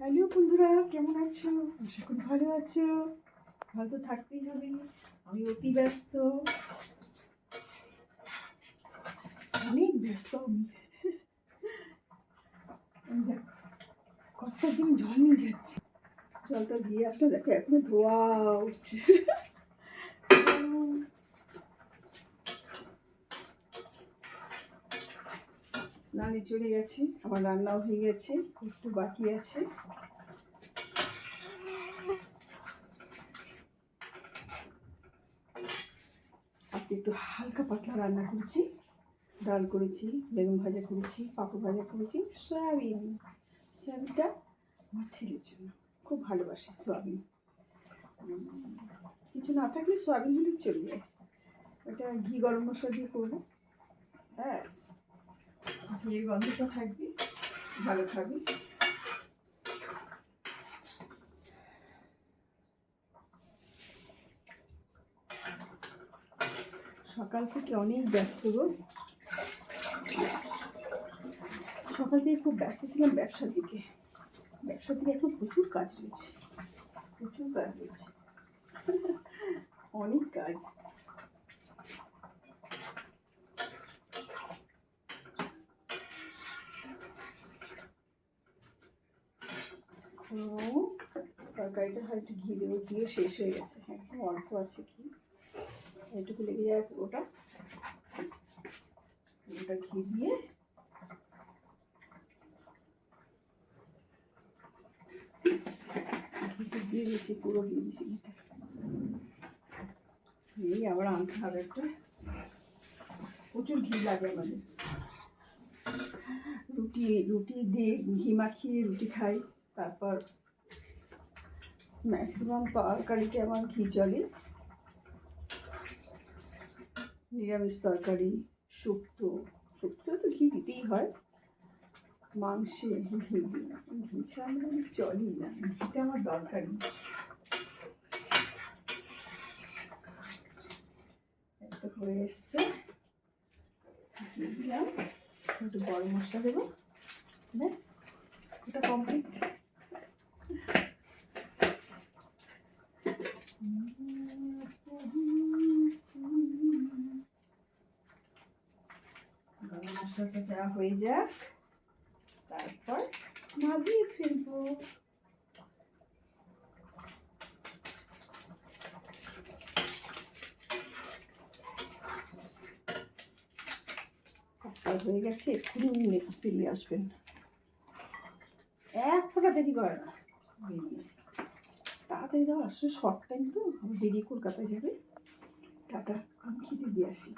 Hello বন্ধুরা, কেমন আছো? আশা করি ভালো আছো। ভালো তো থাকতেই হবে। আমি অতি ব্যস্ত। অনেক ব্যস্ত আমি। কত দিন জল নিয়ে যাচ্ছি। জলটা দিয়ে আসলে দেখো, এখনও ধোয়া উঠছে। স্নানে চলে গেছি আমার রান্নাও হয়ে গেছে, একটু বাকি আছে। একটু হালকা পাতলা রান্না করেছি, ডাল করেছি, বেগুন ভাজা করেছি, পাপড় ভাজা করেছি, সয়াবিন। সয়াবিনটা আমার ছেলের জন্য, খুব ভালোবাসে সয়াবিন। কিছু না থাকলে সয়াবিন হলে চলে যায় ওটা ঘি গরম মশলা দিয়ে করব। ব্যাস। ঘিয়ের গন্ধটা থাকবে। ভালো খাবি সকাল থেকে অনেক ব্যস্ত গো। সকাল থেকে খুব ব্যস্ত ছিলাম ব্যবসার দিকে। ব্যবসার দিকে এখন প্রচুর কাজ রয়েছে। প্রচুর কাজ রয়েছে। অনেক কাজ। ও তরকারিটা হয় একটু ঘি দেবো, ঘিও শেষ হয়ে গেছে। হ্যাঁ খুব অল্প আছে ঘি। এটুকু লেগে যায় ওটা ওটা ঘি দিয়ে। ঘিটা দিয়ে দিয়েছি, পুরো দিয়ে দিয়েছি ঘিটা। এই আবার আনতে হবে একটা। প্রচুর ঘি লাগে আমাদের। রুটি রুটি দিয়ে ঘি মাখিয়ে রুটি খাই। তারপর ম্যাক্সিমাম তরকারিতে আমার ঘি চলে নিরামিষ তরকারি, শুক্তো শুক্তো তো ঘি দিতেই হয়, মাংসে ঘি ঘি ছাড়া আমাদের চলই না, ঘিটা আমার দরকারি হয়ে এসছে একটু গরম মশলা দেবো, ব্যাস, ওটা কমপ্লিট হয়ে যাক। তারপর হয়ে গেছে, এক্ষুনি আসবেন। এক ফোঁটা দেরি করে না, বেরিয়ে। তাড়াতাড়ি দাও আসলে শর্ট টাইম তো, বেরিয়ে কলকাতায় যাবে। টাটা, আমি খেতে দিয়ে আসি।